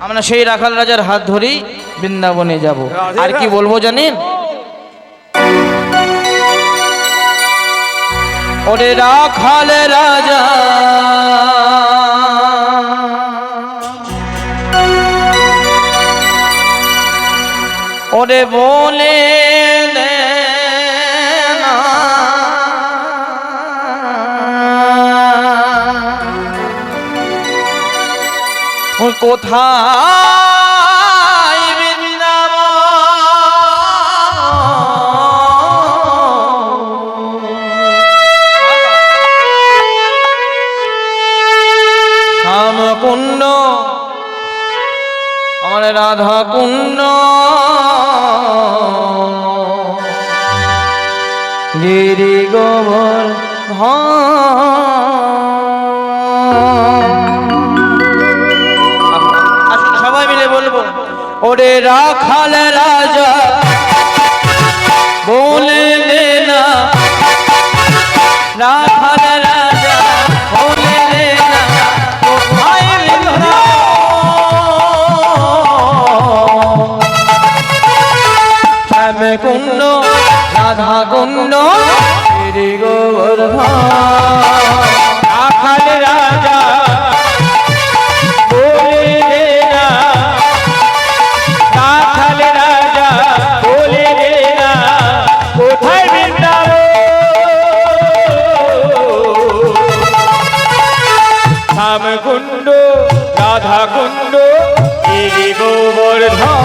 আমরা সেই রাখাল রাজার হাত ধরেই বৃন্দাবনে যাব। আর কি বলব জানেন? ওরে রাখাল রাজা। ওরে বলে কোথায় শ্যাম কুণ্ড আমার রাধা কুণ্ড। গিরি গোবর ওরে রাখাল রাজা বলে না রাখাল রাজা কুণ্ড রাধা কুণ্ড গিরি কুণ্ড গিরি গোবর্ধন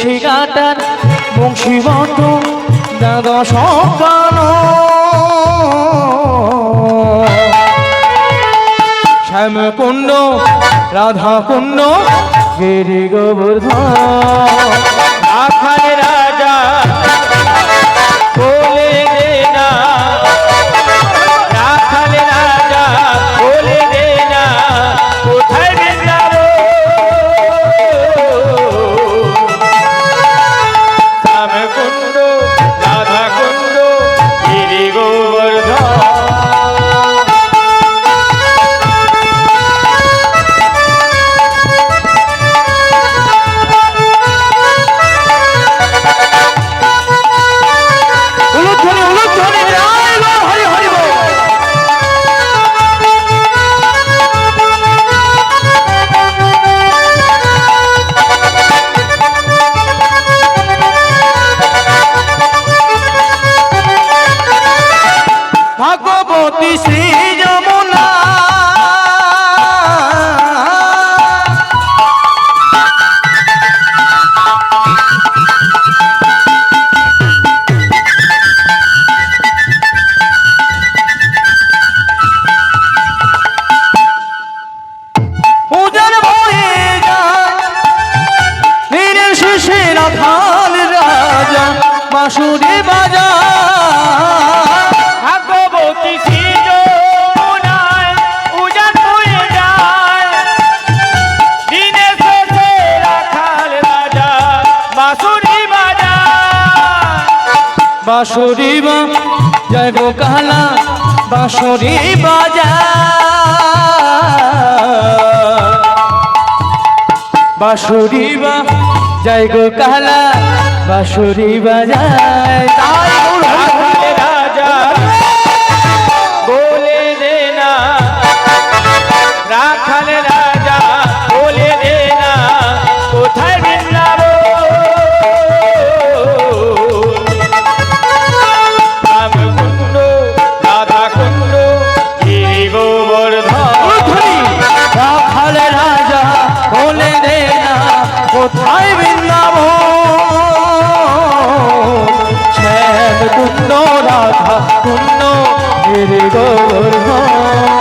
কেশি কাটার বংশী বট দাদা সকাল। শ্যাম কুণ্ড রাধা কুণ্ড গিরি গোবর্ধন রাখাল শ্রী যমুনা। উজান বয়ে যায় শেষে রাখাল রাজা বাঁশুরি বাজা বাঁশুরি বা জয় গো কালা, বাঁশরি বাজা। বাঁশুরি বা জয় গো কালা, বাঁশুরি বাজায়। তাই বলে দে না কোথায় বৃন্দাব শ্যাম কুন্দ রাধা কুন্দ গিরি গোবর্ধন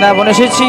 বৃন্দাবন এসেছি।